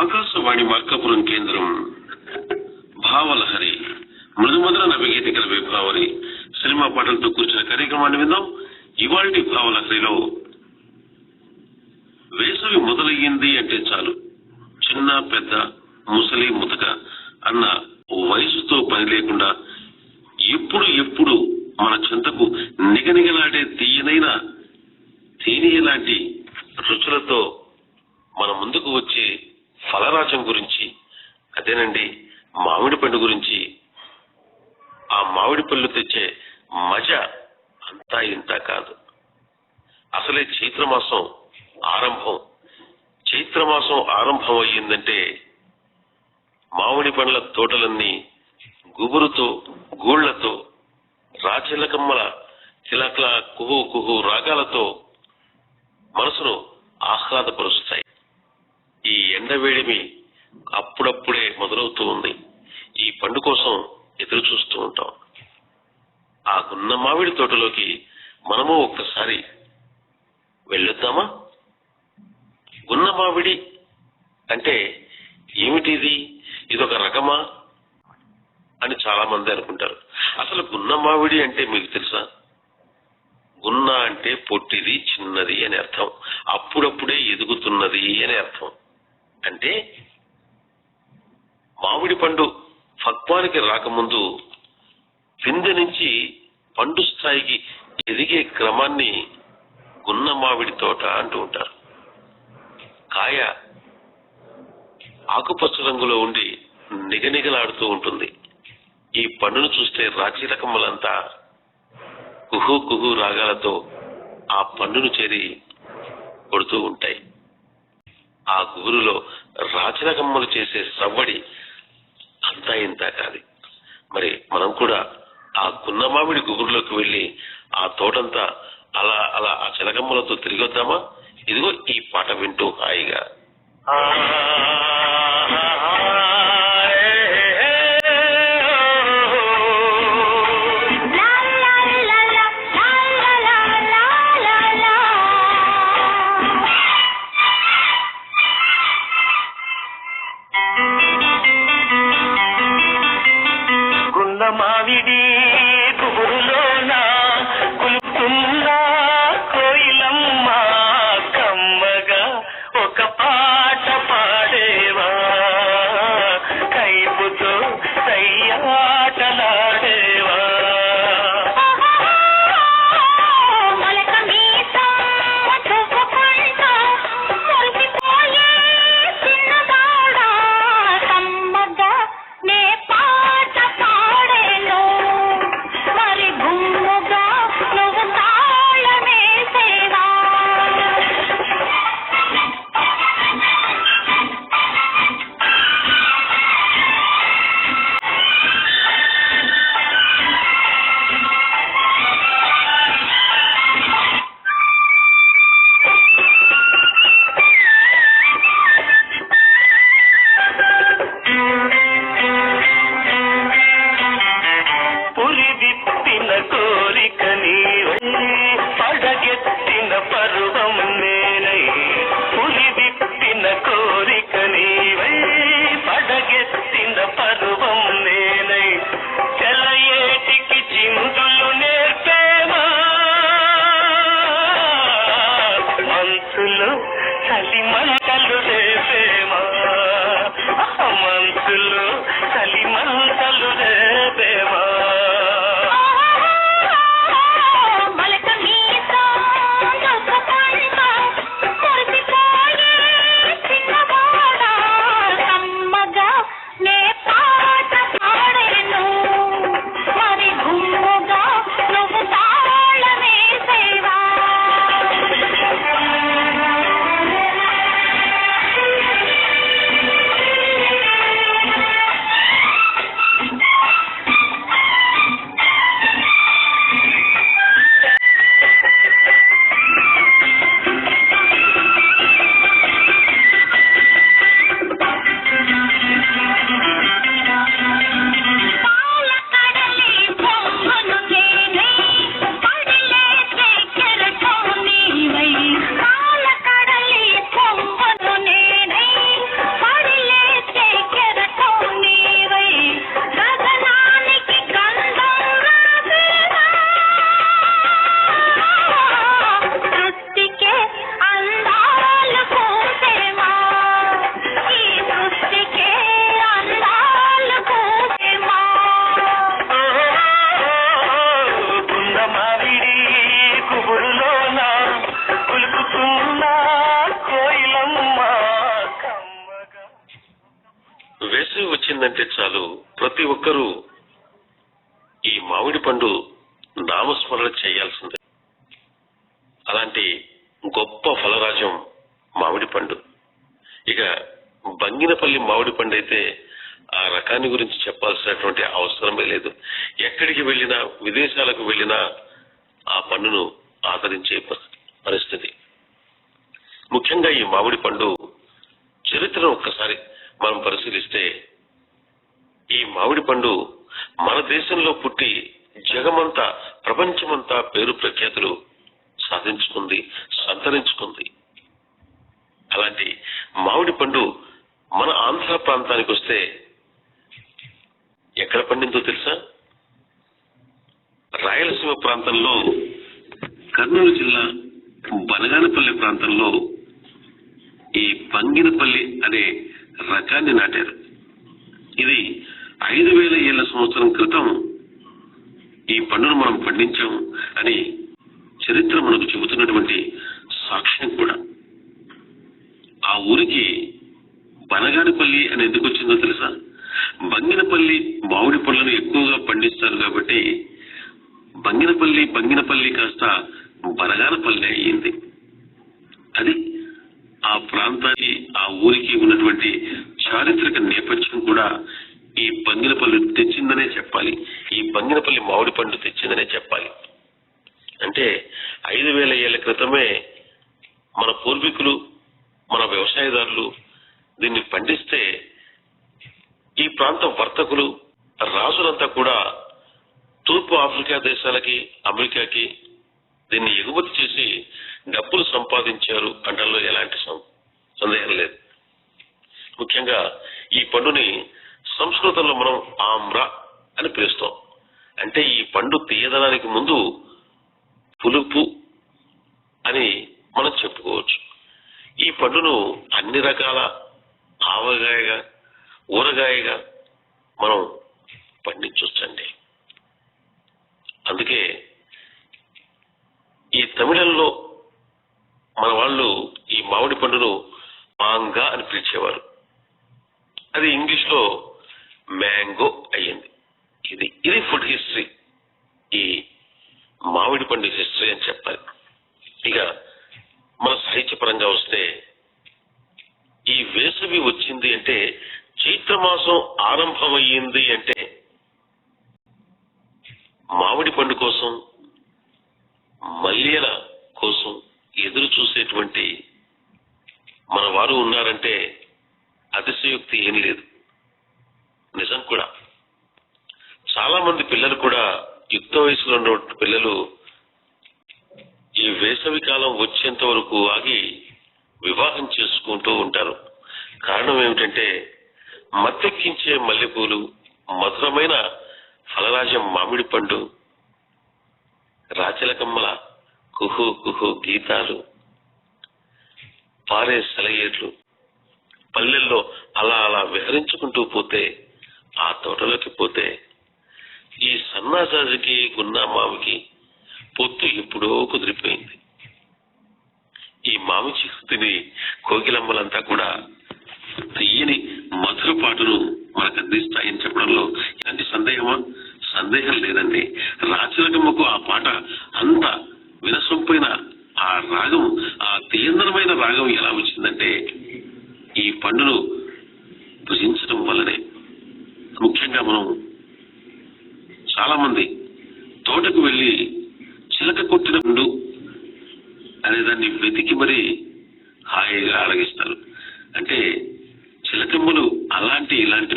ఆకాశవాణి మార్కాపురం కేంద్రం. భావలహరి. మృదుమధుర నవగీతికల విభావరి సినిమా పాటలతో కూర్చున్న కార్యక్రమాన్ని విందాం. ఇవాళ భావలహరిలో వేసవి మొదలయ్యింది అంటే చాలు. చిన్న పెద్ద ముసలి ముతక అన్న వయసుతో పని లేకుండా ఎప్పుడు ఎప్పుడు మన చెంతకు నిగనిగలాడే తీయనైన తేనె లాంటి రుచులతో మన ముందుకు వచ్చే ఫలరాజం గురించి అదేనండి మామిడి పండు గురించి. ఆ మామిడి పళ్ళు తెచ్చే మజ అంతా ఇంత కాదు. అసలే చైత్రమాసం ఆరంభం. చైత్రమాసం ఆరంభం అయ్యిందంటే మామిడి పండ్ల తోటలన్నీ గుబురుతో గూళ్ళతో రాచిలకమ్మల చిలకల కుహు కుహు రాగాలతో మనసును ఆహ్లాదపరుస్తాయి. ఎండ ఎండవేడిమి అప్పుడప్పుడే మొదలవుతూ ఉంది. ఈ పండు కోసం ఎదురు చూస్తూ ఉంటాం. ఆ గున్న మామిడి తోటలోకి మనము ఒక్కసారి వెళ్ళొద్దామా? గున్న మామిడి అంటే ఏమిటిది? ఇదొక రకమా? అని చాలా మంది అనుకుంటారు. అసలు గున్న మామిడి అంటే మీకు తెలుసా? గున్న అంటే పొట్టిది చిన్నది అని అర్థం. అప్పుడప్పుడే ఎదుగుతున్నది అని అర్థం. అంటే మామిడి పండు పక్వానికి రాకముందు పిందె నుంచి పండు స్థాయికి ఎదిగే క్రమాన్ని గున్న మామిడి తోట అంటూ ఉంటారు. కాయ ఆకుపచ్చ రంగులో ఉండి నిగనిగలాడుతూ ఉంటుంది. ఈ పండును చూస్తే రాచి రకములంతా కుహు కుహు రాగాలతో ఆ పండును చేరి కొడుతూ ఉంటాయి. ఆ గుబురులో రాచరకమ్మలు చేసే సవ్వడి అంతా ఇంత కాదు మరి మనం కూడా ఆ గున్నమామిడి గుబురులోకి వెళ్ళి ఆ తోటంతా అలా అలా ఆ చిలకమ్మలతో తిరిగొద్దామా ఇదిగో ఈ పాట వింటూ హాయిగా மாவிடே పరిశీలిస్తే ఈ మామిడి పండు మన దేశంలో పుట్టి జగమంతా ప్రపంచమంతా పేరు ప్రఖ్యాతులు సాధించుకుంది సంతరించుకుంది. అలాంటి మామిడి పండు మన ఆంధ్ర ప్రాంతానికి వస్తే ఎక్కడ పండిందో తెలుసా? రాయలసీమ ప్రాంతంలో కర్నూలు జిల్లా బనగానపల్లి ప్రాంతంలో ఈ బంగినపల్లి అనే రకాన్ని నాటారు. ఇది ఐదు వేల ఏళ్ళ సంవత్సరం క్రితం ఈ పండును మనం పండించాం అని చరిత్ర మనకు చెబుతున్నటువంటి సాక్ష్యం కూడా. ఆ ఊరికి బనగానపల్లి అని ఎందుకు వచ్చిందో తెలుసా? బంగినపల్లి మామిడి పళ్ళను ఎక్కువగా పండిస్తారు కాబట్టి బంగినపల్లి బంగినపల్లి కాస్త బనగానపల్లి అయ్యింది అది ఆ ప్రాంతానికి ఆ ఊరికి ఉన్నటువంటి చారిత్రక నేపథ్యం కూడా ఈ బంగినపల్లి తెచ్చిందనే చెప్పాలి. ఈ బంగినపల్లి మామిడి పండు తెచ్చిందనే చెప్పాలి. అంటే ఐదు వేల ఏళ్ళ క్రితమే మన పూర్వీకులు మన వ్యవసాయదారులు దీన్ని పండిస్తే ఈ ప్రాంత వర్తకులు రాజులంతా కూడా తూర్పు ఆఫ్రికా దేశాలకి అమెరికాకి దీన్ని ఎగుమతి చేసి డబ్బులు సంపాదించారు అనడంలో ఎలాంటి సందేహం లేదు. ముఖ్యంగా ఈ పండుని సంస్కృతంలో మనం ఆమ్ర అని పిలుస్తాం. అంటే ఈ పండు తీయదనానికి ముందు పులుపు అని మనం చెప్పుకోవచ్చు. ఈ పండును అన్ని రకాల ఆవగాయగా ఊరగాయగా మనం పండించవచ్చండి అందుకే ఈ తమిళంలో మన వాళ్ళు ఈ మామిడి పండును మాంగా అని పిలిచేవారు. అది ఇంగ్లీష్లో మ్యాంగో అయ్యింది. ఇది ఇది ఫుడ్ హిస్టరీ. ఈ మామిడి పండు హిస్టరీ అని చెప్పాలి. ఇక మన సాహిత్యపరంగా వస్తే ఈ వేసవి వచ్చింది అంటే చైత్రమాసం ఆరంభమయ్యింది అంటే మామిడి పండు కోసం మల్లెల కోసం ఎదురు చూసేటువంటి మన వారు ఉన్నారంటే అతిశయోక్తి ఏం లేదు. నిజం కూడా. చాలా మంది పిల్లలు కూడా యుక్త వయసులో ఉన్నటువంటి పిల్లలు ఈ వేసవి కాలం వచ్చేంత వరకు ఆగి వివాహం చేసుకుంటూ ఉంటారు. కారణం ఏమిటంటే మత్తెక్కించే మల్లెపూలు మధురమైన ఫలరాజం మామిడి పండు రాచలకమ్మల కుహు కుహు గీతాలు పారే సెలయేట్లు. పల్లెల్లో అలా అలా విహరించుకుంటూ పోతే ఆ తోటలోకి పోతే ఈ సన్నాజాజికి గున్నామామికి పొత్తు ఎప్పుడో కుదిరిపోయింది. ఈ మామి చిక్కుతిని కోకిలమ్మలంతా కూడా తీయని మధుర పాటను మనకు అందిస్తాయని చెప్పడంలో ఎలాంటి సందేహమా? సందేహం లేదండి. రాచరకమ్మకు ఆ పాట అంత వినసొంపైన ఆ రాగం ఆ తీయందరమైన రాగం ఎలా వచ్చిందంటే ఈ పండును భుజించడం వల్లనే. ముఖ్యంగా మనం చాలా మంది తోటకు వెళ్ళి చిలక కొట్టిన పండు అనే దాన్ని వెతికి మరీ హాయిగా అలగిస్తారు. అంటే చిలకమ్మలు అలాంటి ఇలాంటి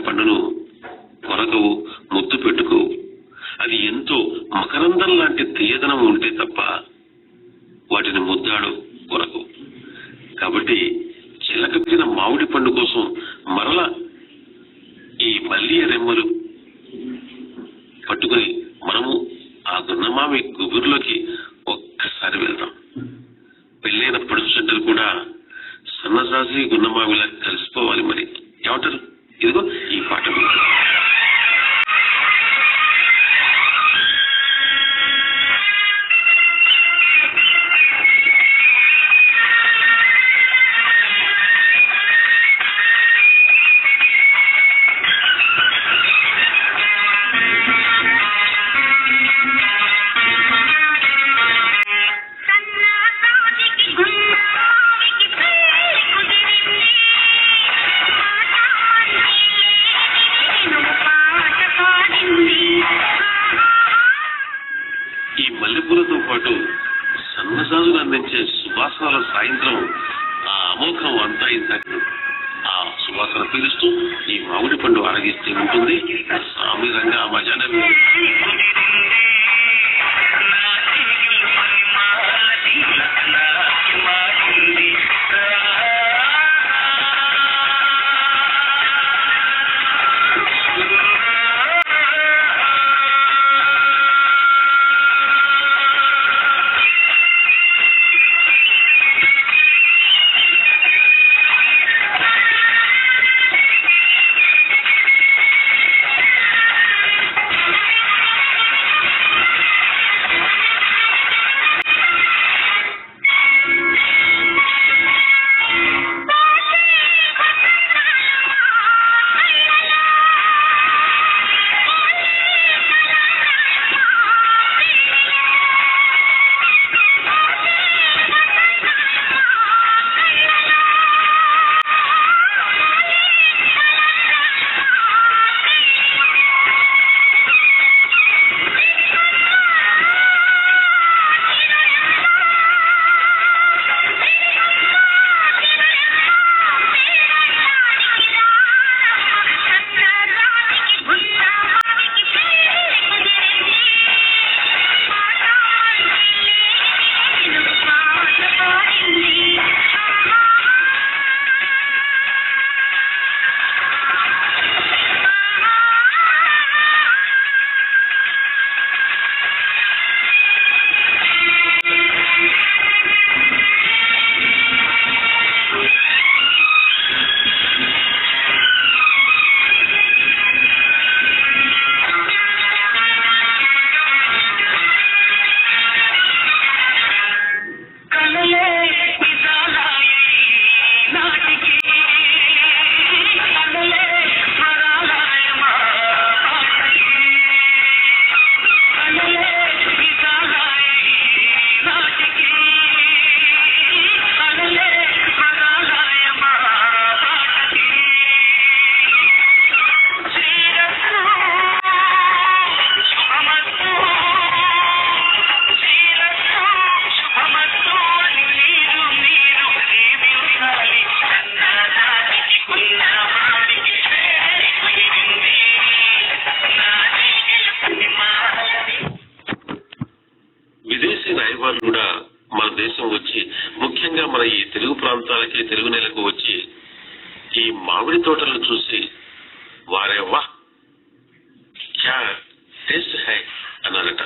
అన్నారట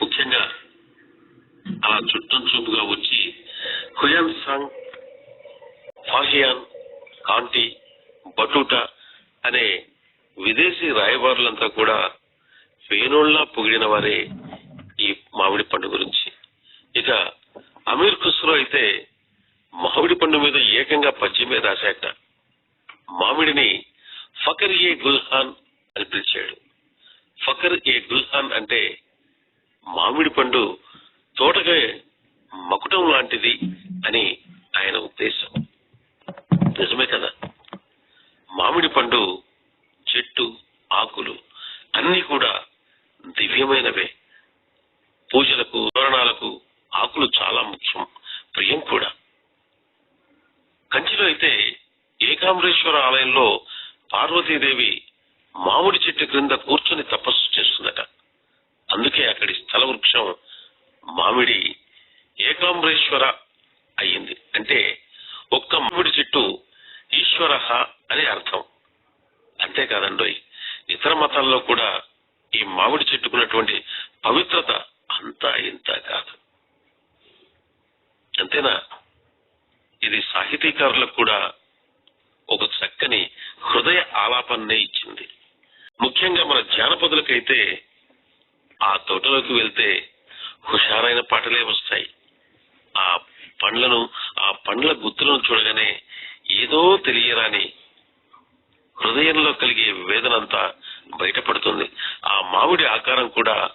ముఖ్యంగా అలా చుట్టం చూపుగా వచ్చి హుయాన్ సాంగ్ ఫాహియాన్ కాంటి బటూటా అనే విదేశీ రాయబారులంతా కూడా వేణుళ్ళా పొగిడిన వారే ఈ మామిడి పండు గురించి. ఇక అమీర్ ఖుస్రో అయితే మామిడి పండు మీద ఏకంగా పద్యమే రాశాట మామిడిని ఫకరియే గుల్హాన్ అని పిలిచాడు. ఫకర్ ఏ గుల్హాన్ అంటే మామిడి పండు తోటగా మకుటం లాంటిది అని ఆయన ఉద్దేశం. నిజమే కదా? మామిడి పండు చెట్టు ఆకులు అన్ని కూడా దివ్యమైనవే. పూజలకు తోరణాలకు ఆకులు చాలా ముఖ్యం ప్రియం కూడా. కంచిలో అయితే ఏకాంబరేశ్వర ఆలయంలో పార్వతీదేవి మామిడి చెట్టు క్రింద కూర్చొని తపస్సు చేస్తుందట అందుకే అక్కడి స్థల వృక్షం మామిడి ఏకాంబరేశ్వర అయ్యింది అంటే ఒక్క మామిడి చెట్టు ఈశ్వర అని అర్థం అంతేకాదండోయ్ ఇతర మతాల్లో కూడా ఈ మామిడి చెట్టుకున్నటువంటి పవిత్రత అంతా ఇంత కాదు అంతేనా ఇది సాహితీకారులకు కూడా ఒక చక్కని హృదయ ఆలాపన్నే ఇచ్చింది ముఖ్యంగా మన జానపదులకైతే ఆ తోటలోకి వెళ్తే హుషారైన పాటలే వస్తాయి. ఆ పండ్లను ఆ పండ్ల గుత్తులను చూడగానే ఏదో తెలియరాని హృదయంలో కలిగే వేదనంతా బయటపడుతుంది. ఆ మామిడి ఆకారం కూడా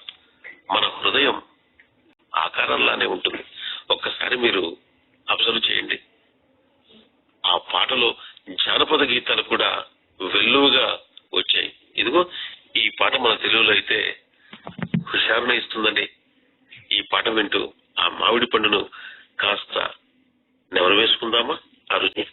మన హృదయం ఆకారంలానే ఉంటుంది. ఒక్కసారి మీరు అబ్జర్వ్ చేయండి. ఆ పాటలో జానపద గీతాలు కూడా వెల్లువగా వచ్చాయి. ఇదిగో ఈ పాట మన తెలుగులో అయితే హుషారున ఇస్తుందండి. ఈ పాట వింటూ ఆ మామిడి పండును కాస్త నెమరు వేసుకుందామా? ఆ రుచి.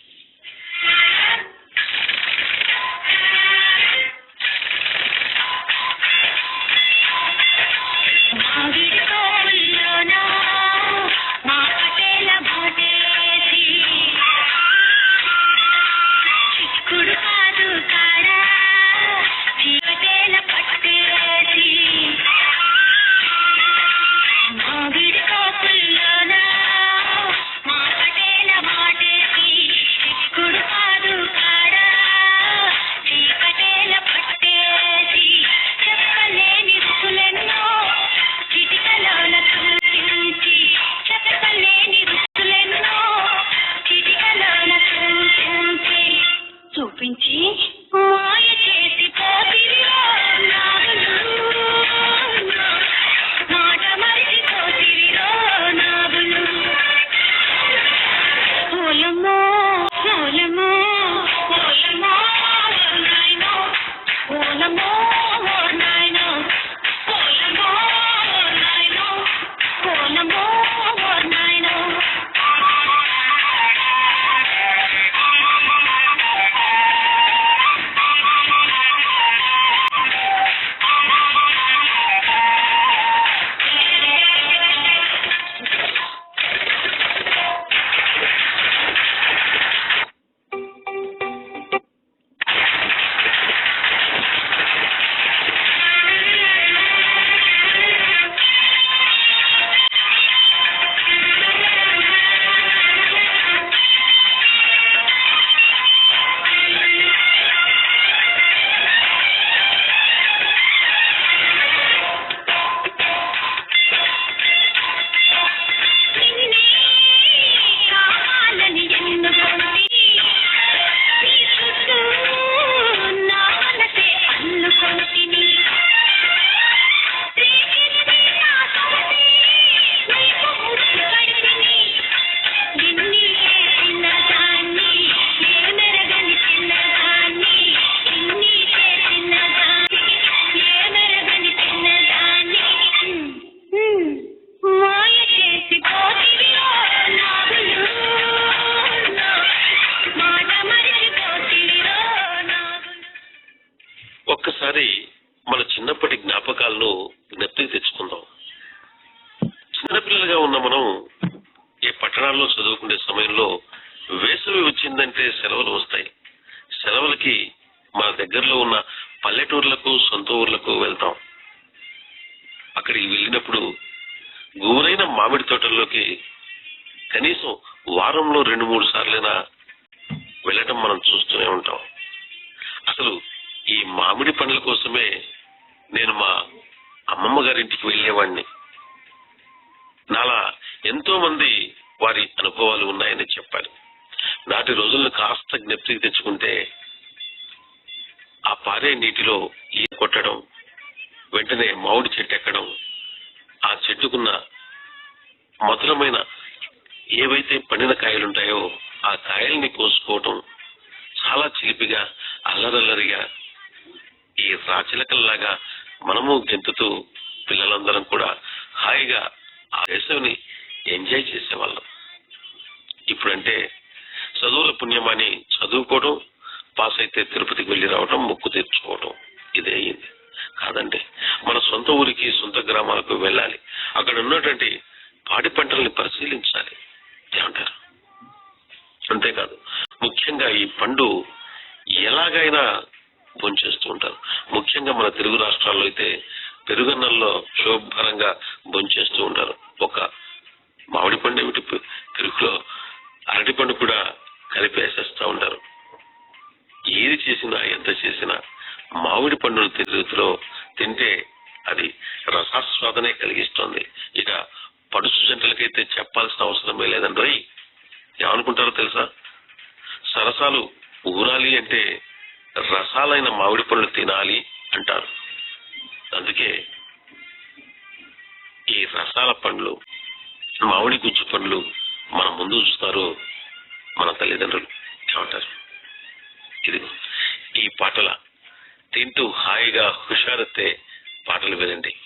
మనం చూస్తూనే ఉంటాం. అసలు ఈ మామిడి పండ్ల కోసమే నేను మా అమ్మమ్మ గారింటికి వెళ్ళేవాడిని నాలా ఎంతో మంది వారి అనుభవాలు ఉన్నాయని చెప్పాలి. నాటి రోజులను కాస్త జ్ఞప్తికి తెచ్చుకుంటే ఆ పారే నీటిలో ఈ కొట్టడం వెంటనే మామిడి చెట్టు ఎక్కడం ఆ చెట్టుకున్న మధురమైన ఏవైతే పండిన కాయలుంటాయో ఆ కాయల్ని కోసుకోవటం చాలా చిలిపిగా అల్లరల్లరిగా ఈ రాచిలకల్లాగా మనము గెంతుతూ పిల్లలందరం కూడా హాయిగా ఆ వేసవిని ఎంజాయ్ చేసేవాళ్ళం. ఇప్పుడంటే చదువుల పుణ్యమని చదువుకోవడం పాస్ అయితే తిరుపతికి వెళ్ళి రావడం మొక్కు తెచ్చుకోవడం ఇదే అయింది కాదండి మన సొంత ఊరికి సొంత గ్రామాలకు వెళ్ళాలి. అక్కడ ఉన్నటువంటి పాడి పంటల్ని పరిశీలించాలి. ఏమంటారు? అంతేకాదు. ముఖ్యంగా ఈ పండు ఎలాగైనా భోంచేస్తూ ఉంటారు. ముఖ్యంగా మన తెలుగు రాష్ట్రాల్లో అయితే పెరుగన్నంలో శోభరంగా భోంచేస్తూ ఉంటారు. ఒక మామిడి పండు ఏమిటి? పెరుగులో అరటి పండు కూడా కలిపేసేస్తూ ఉంటారు. ఏది చేసినా ఎంత చేసినా మామిడి పండును తెలుగులో తింటే అది రసాస్వాదనే కలిగిస్తుంది. ఇక పడుసు జంటలకైతే చెప్పాల్సిన అవసరమే లేదండి. రై ఏమనుకుంటారో తెలుసా? సరసాలు ఊరాలి అంటే రసాలైన మామిడి పండ్లు తినాలి అంటారు. అందుకే ఈ రసాల పండ్లు మామిడి గుజ్జు పండ్లు మన ముందు చూస్తారు మన తల్లిదండ్రులు ఏమంటారు? ఇది ఈ పాటల తింటూ హాయిగా హుషారెత్తే పాటలు వినండి.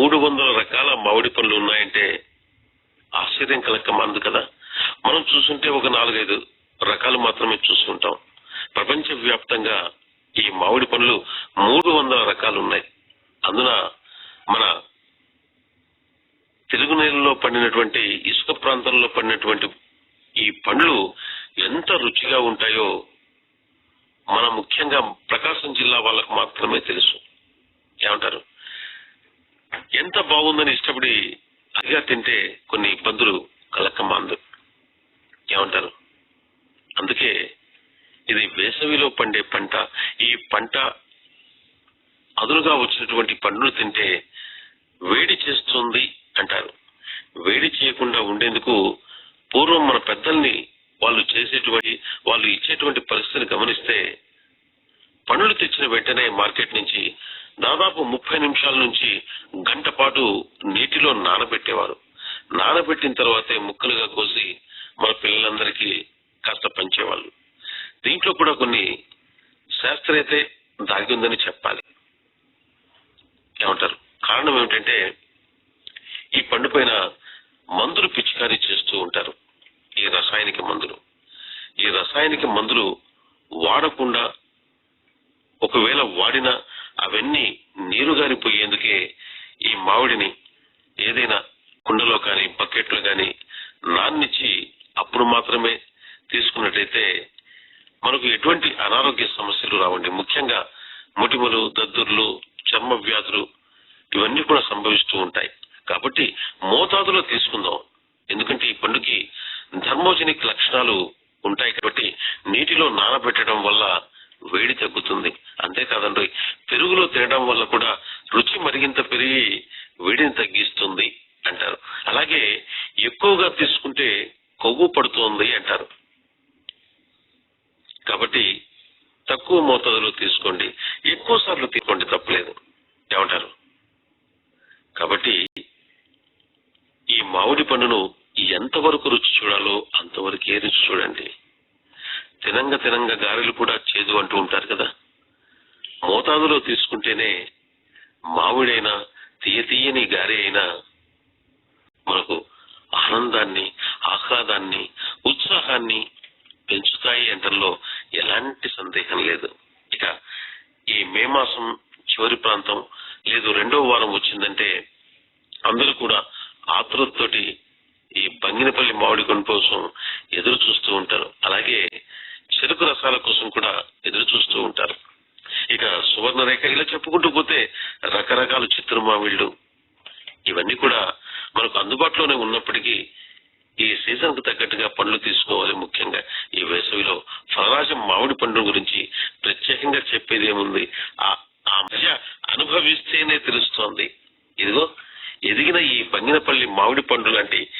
మూడు వందల రకాల మామిడి పండ్లు ఉన్నాయంటే ఆశ్చర్యం కలక్క మందు కదా. మనం చూసుంటే ఒక నాలుగైదు రకాలు మాత్రమే చూస్తుంటాం ప్రపంచ వ్యాప్తంగా ఈ మామిడి పండ్లు మూడు వందల రకాలు ఉన్నాయి. అందున మన తెలుగు నేలలో పండినటువంటి ఇసుక ప్రాంతంలో పండినటువంటి ఈ పండ్లు ఎంత రుచిగా ఉంటాయో మన ముఖ్యంగా ప్రకాశం జిల్లా వాళ్ళకు మాత్రమే తెలుసు ఏమంటారు ఎంత బాగుందని ఇష్టపడి అదిగా తింటే కొన్ని ఇబ్బందులు కలకమాందు ఏమంటారు? అందుకే ఇది వేసవిలో పండే పంట. ఈ పంట అదునుగా వచ్చినటువంటి పండును తింటే వేడి చేస్తుంది అంటారు. వేడి చేయకుండా ఉండేందుకు పూర్వం మన పెద్దల్ని వాళ్ళు చేసేటువంటి వాళ్ళు ఇచ్చేటువంటి పరిస్థితిని గమనిస్తే పనులు తెచ్చిన వెంటనే మార్కెట్ నుంచి దాదాపు ముప్పై నిమిషాల నుంచి గంట పాటు నీటిలో నానబెట్టేవారు. నానబెట్టిన తర్వాతే ముక్కలుగా కోసి మన పిల్లలందరికీ కాస్త పంచేవాళ్ళు. దీంట్లో కూడా కొన్ని శాస్త్రీయతే దాగి ఉందని చెప్పాలి. ఏమంటారు? కారణం ఏమిటంటే ఈ పండు పైన మందులు పిచికారీ చేస్తూ ఉంటారు. ఈ రసాయనిక మందులు. ఈ రసాయనిక మందులు వాడకుండా ఒకవేళ వాడినా అవన్నీ నీరు గారిపోయేందుకే ఈ మామిడిని ఏదైనా కుండలో కానీ బకెట్లో కానీ నాన్నిచ్చి అప్పుడు మాత్రమే తీసుకున్నట్టయితే మనకు ఎటువంటి అనారోగ్య సమస్యలు రావండి. ముఖ్యంగా ముటిమలు దద్దుర్లు చర్మ వ్యాధులు ఇవన్నీ కూడా సంభవిస్తూ ఉంటాయి. కాబట్టి మోతాదులో తీసుకుందాం. ఎందుకంటే ఈ పండుకి ధర్మోజనిక్ లక్షణాలు ఉంటాయి కాబట్టి నీటిలో నానబెట్టడం వల్ల వేడి తగ్గుతుంది. అంతేకాదండి పెరుగులో తినడం వల్ల కూడా రుచి మరిగింత పెరిగి వేడిని తగ్గిస్తుంది అంటారు. అలాగే ఎక్కువగా తీసుకుంటే కొవ్వు పడుతోంది అంటారు. కాబట్టి తక్కువ మోతాదులో తీసుకోండి. ఎక్కువ సార్లు తీసుకోండి తప్పలేదు. ఏమంటారు? కాబట్టి ఈ మామిడి పండును ఎంతవరకు రుచి చూడాలో అంతవరకే రుచి చూడండి. తినంగ తినంగ గారెలు కూడా చేదు అంటూ ఉంటారు కదా. మోతాదులో తీసుకుంటేనే మామిడైనా తీయ తీయని గారి అయినా మనకు ఆనందాన్ని ఆహ్లాదాన్ని ఉత్సాహాన్ని పెంచుతాయి అంటంలో ఎలాంటి సందేహం లేదు. ఇక ఈ మే మాసం చివరి ప్రాంతం లేదు రెండో వారం వచ్చిందంటే అందరూ కూడా ఆతృతతోటి ఈ బంగినపల్లి మామిడి కొను కోసం ఎదురు చూస్తూ ఉంటారు. అలాగే చెరుకు రసాల కోసం కూడా ఎదురు చూస్తూ ఉంటారు. ఇక సువర్ణరేఖ ఇలా చెప్పుకుంటూ పోతే రకరకాల చిత్రమామిళ్ళు ఇవన్నీ కూడా మనకు అందుబాటులోనే ఉన్నప్పటికీ ఈ సీజన్కు తగ్గట్టుగా పండ్లు తీసుకోవాలి ముఖ్యంగా. ఈ వేసవిలో ఫలరాజం మామిడి పండు గురించి ప్రత్యేకంగా చెప్పేది ఏముంది ఆ ఆ మధ్య అనుభవిస్తేనే తెలుస్తోంది. ఇదిగో ఎదిగిన ఈ బంగినపల్లి మామిడి పండు లాంటి